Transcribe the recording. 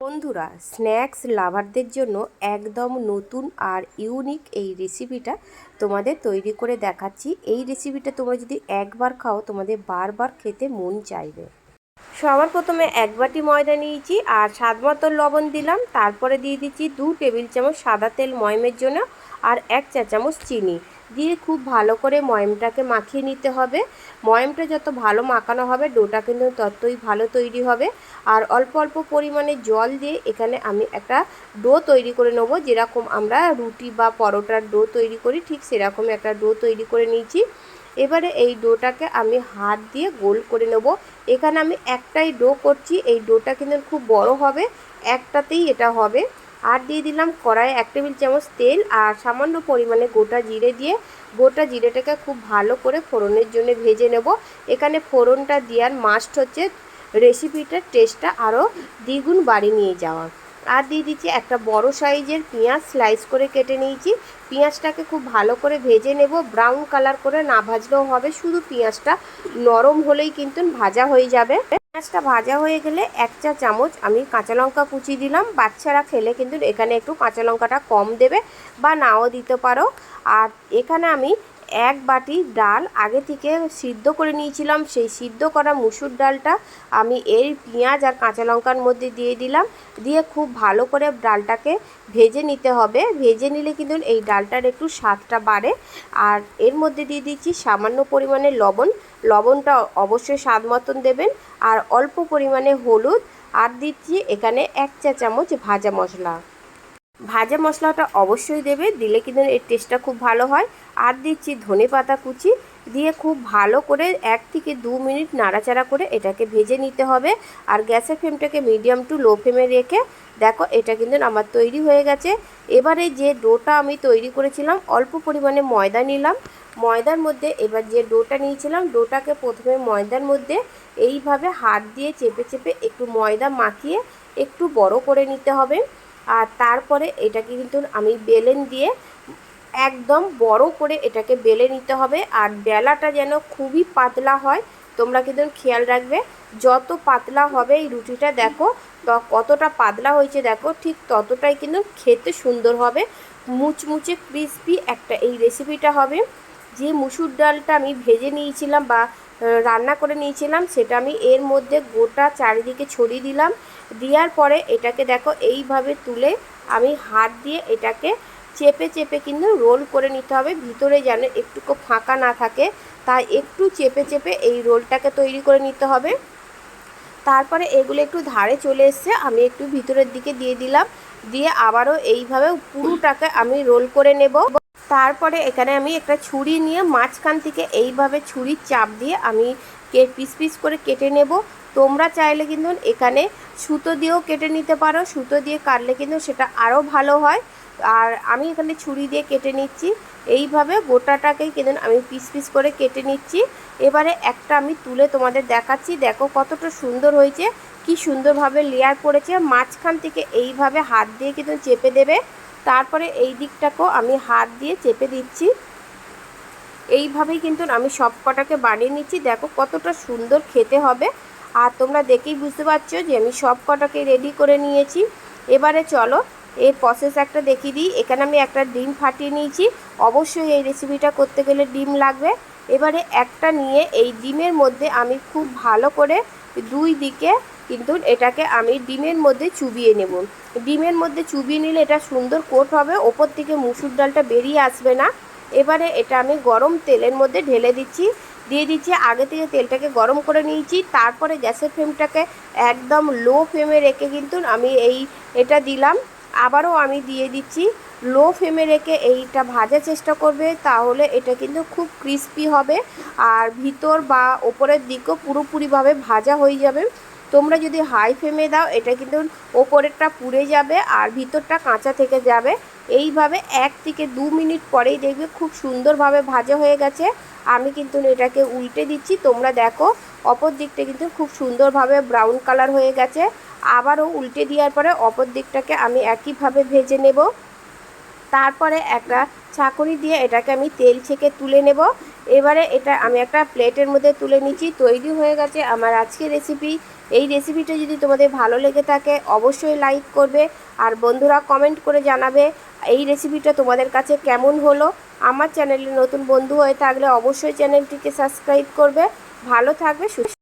বন্ধুরা, স্ন্যাক্স লাভারদের জন্য একদম নতুন আর ইউনিক এই রেসিপিটা তোমাদের তৈরি করে দেখাচ্ছি। এই রেসিপিটা তোমরা যদি একবার খাও, তোমাদের বারবার খেতে মন চাইবে। সবার প্রথমে এক বাটি ময়দা নিয়েছি আর স্বাদ মতো লবণ দিলাম। তারপরে দিয়ে দিচ্ছি দু টেবিল চামচ সাদা তেল ময়মের জন্য আর এক চা চামচ চিনি। দিয়ে খুব ভালো করে ময়মটাকে মাখিয়ে নিতে হবে। ময়মটা যত ভালো মাখানো হবে, ডোটা কিন্তু ততই ভালো তৈরি হবে। আর অল্প অল্প পরিমাণে জল দিয়ে এখানে আমি একটা ডো তৈরি করে নেব। যেরকম আমরা রুটি বা পরোটার ডো তৈরি করি, ঠিক সেরকম একটা ডো তৈরি করে নিয়েছি। এবারে এই ডোটাকে আমি হাত দিয়ে গোল করে নেব। এখানে আমি একটাই ডো করছি, এই ডোটা কিন্তু খুব বড় হবে, একটাতেই এটা হবে। আর দিয়ে দিলাম কড়াইয়ে এক টেবিল চামচ তেল আর সামান্য পরিমাণে গোটা জিরে দিয়ে গোটা জিরেটাকে খুব ভালো করে ফোড়নের জন্য ভেজে নেব। এখানে ফোড়নটা দেওয়ার মাস্ট হচ্ছে রেসিপিটার টেস্টটা আরও দ্বিগুণ বাড়ি নিয়ে যাওয়া আর দিয়ে দিচ্ছি একটা বড় সাইজের পেঁয়াজ স্লাইস করে কেটে নিয়েছি। পেঁয়াজটাকে খুব ভালো করে ভেজে নেব। ব্রাউন কালার করে না ভাজলেও হবে, শুধু পেঁয়াজটা নরম হলেই কিন্তু ভাজা হয়ে যাবে। পেঁয়াজটা ভাজা হয়ে গেলে এক চা চামচ আমি কাঁচা লঙ্কা কুচি দিলাম। বাচ্চারা খেলে কিন্তু এখানে একটু কাঁচা লঙ্কাটা কম দেবে বা নাও দিতে পারো। আর এখানে আমি এক বাটি ডাল আগে থেকে সিদ্ধ করে নিয়েছিলাম। সেই সিদ্ধ করা মুসুর ডালটা আমি এই পেঁয়াজ আর কাঁচা লঙ্কার মধ্যে দিয়ে দিলাম। দিয়ে খুব ভালো করে ডালটাকে ভেজে নিতে হবে। ভেজে নিলে কিন্তু এই ডালটার একটু স্বাদটা বাড়ে। আর এর মধ্যে দিয়ে দিচ্ছি সামান্য পরিমাণে লবণ। লবণটা অবশ্যই স্বাদ মতন দেবেন। আর অল্প পরিমাণে হলুদ। আর দিচ্ছি এখানে এক চা চামচ ভাজা মশলা। ভাজা মশলাটা অবশ্যই দেবে, দিলে কিন্তু এর টেস্টটা খুব ভালো হয়। আর দিচ্ছি ধনে পাতা কুচি, দিয়ে খুব ভালো করে এক থেকে দু মিনিট নাড়াচাড়া করে এটাকে ভেজে নিতে হবে। আর গ্যাসের ফ্লেমটাকে মিডিয়াম টু লো ফ্লেমে রেখে, দেখো এটা কিন্তু আমার তৈরি হয়ে গেছে। এবারে যে ডোটা আমি তৈরি করেছিলাম, অল্প পরিমাণে ময়দা নিলাম। ময়দার মধ্যে এবার যে ডোটা নিয়েছিলাম, ডোটাকে প্রথমে ময়দার মধ্যে এইভাবে হাত দিয়ে চেপে চেপে একটু ময়দা মাখিয়ে একটু বড় করে নিতে হবে। আর তারপরে এটাকে কিন্তু আমি বেলেন দিয়ে একদম বড় করে এটাকে বেলে নিতে হবে। আর বেলাটা যেন খুবই পাতলা হয়, তোমরা কিন্তু খেয়াল রাখবে, যত পাতলা হবে এই রুটিটা দেখো কতটা পাতলা হয়েছে দেখো, ঠিক ততটাই কিন্তু খেতে সুন্দর হবে। মুচমুচে ক্রিসপি একটা এই রেসিপিটা হবে। যে মুসুর ডালটা আমি ভেজে নিয়েছিলাম বা রান্না করে নিয়েছিলাম, সেটা আমি এর মধ্যে গোটা চারিদিকে ছড়িয়ে দিলাম। দেওয়ার পরে এটাকে দেখো এইভাবে তুলে আমি হাত দিয়ে এটাকে চেপে চেপে কিন্তু রোল করে নিতে হবে। ভিতরে যেন একটুকু ফাঁকা না থাকে, তাই একটু চেপে চেপে এই রোলটাকে তৈরি করে নিতে হবে। তারপরে এগুলো একটু ধারে চলে এসছে, আমি একটু ভিতরের দিকে দিয়ে দিলাম। দিয়ে আবারও এইভাবে পুরোটাকে আমি রোল করে নেব। তারপরে এখানে আমি একটা ছুরি নিয়ে মাঝখান থেকে এইভাবে ছুরির চাপ দিয়ে আমি পিস পিস করে কেটে নেব। তোমরা চাইলে কিন্তু এখানে সুতো দিয়েও কেটে নিতে পারো। সুতো দিয়ে কাটলে কিন্তু সেটা আরও ভালো হয়। আর আমি এখানে ছুরি দিয়ে কেটে নিচ্ছি। এইভাবে গোটাটাকেই কিন্তু আমি পিস পিস করে কেটে নিচ্ছি। এবারে একটা আমি তুলে তোমাদের দেখাচ্ছি। দেখো কতটা সুন্দর হয়েছে। কি সুন্দরভাবে লেয়ার পড়েছে। মাঝখান থেকে এইভাবে হাত দিয়ে কিন্তু চেপে দেবে। তারপরে এই দিকটাকেও আমি হাত দিয়ে চেপে দিচ্ছি। এইভাবেই কিন্তু আমি সব কটাকে বানিয়ে নিচ্ছি। দেখো কতটা সুন্দর খেতে হবে। আর তোমরা দেখেই বুঝতে পারছ যে আমি সব কটাকে রেডি করে নিয়েছি। এবারে চলো, এর প্রসেস একটা দেখিয়ে দিই। এখানে আমি একটা ডিম ফাটিয়ে নিয়েছি। অবশ্যই এই রেসিপিটা করতে গেলে ডিম লাগবে। এবারে একটা নিয়ে এই ডিমের মধ্যে আমি খুব ভালো করে দুই দিকে কিন্তু এটাকে আমি ডিমের মধ্যে চুবিয়ে নেব। ডিমের মধ্যে চুবিয়ে নিলে এটা সুন্দর কোট হবে, ওপর থেকে মুসুর ডালটা বেরিয়ে আসবে না। এবারে এটা আমি গরম তেলের মধ্যে ঢেলে দিচ্ছি। দিয়ে দিচ্ছি। আগে থেকে তেলটাকে গরম করে নিয়েছি। তারপরে গ্যাসের ফ্লেমটাকে একদম লো ফ্লেমে রেখে কিন্তু আমি এই এটা দিলাম। আবারও আমি দিয়ে দিচ্ছি। লো ফ্লেমে রেখে এইটা ভাজার চেষ্টা করবে, তাহলে এটা কিন্তু খুব ক্রিস্পি হবে। আর ভিতর বা ওপরের দিকও পুরোপুরিভাবে ভাজা হয়ে যাবে। তোমরা যদি হাই ফ্লেমে দাও, এটা কিন্তু ওপরেরটা পুড়ে যাবে আর ভিতরটা কাঁচা থেকে যাবে। এইভাবে এক থেকে দু মিনিট পরেই দেখবে খুব সুন্দরভাবে ভাজা হয়ে গেছে। আমি কিন্তু এটাকে উল্টে দিচ্ছি। তোমরা দেখো, অপর দিকটা কিন্তু খুব সুন্দরভাবে ব্রাউন কালার হয়ে গেছে। আবারও উল্টে দেওয়ার পরে অপর দিকটাকে আমি একইভাবে ভেজে নেব। তারপরে একটা ছাঁকুনি দিয়ে এটাকে আমি তেল ছেঁকে তুলে নেব। এবারে এটা আমি একটা প্লেটের মধ্যে তুলে নিচ্ছি, তৈরি হয়ে গেছে আমার আজকে রেসিপি এই রেসিপিটা যদি তোমাদের ভালো লেগে থাকে, অবশ্যই লাইক করবে আর বন্ধুরা কমেন্ট করে জানাবে এই রেসিপিটা তোমাদের কাছে কেমন হলো। আমার চ্যানেলে নতুন বন্ধু হয়ে থাকলে অবশ্যই চ্যানেলটিকে সাবস্ক্রাইব করবে। ভালো থাকবে, সুস্থ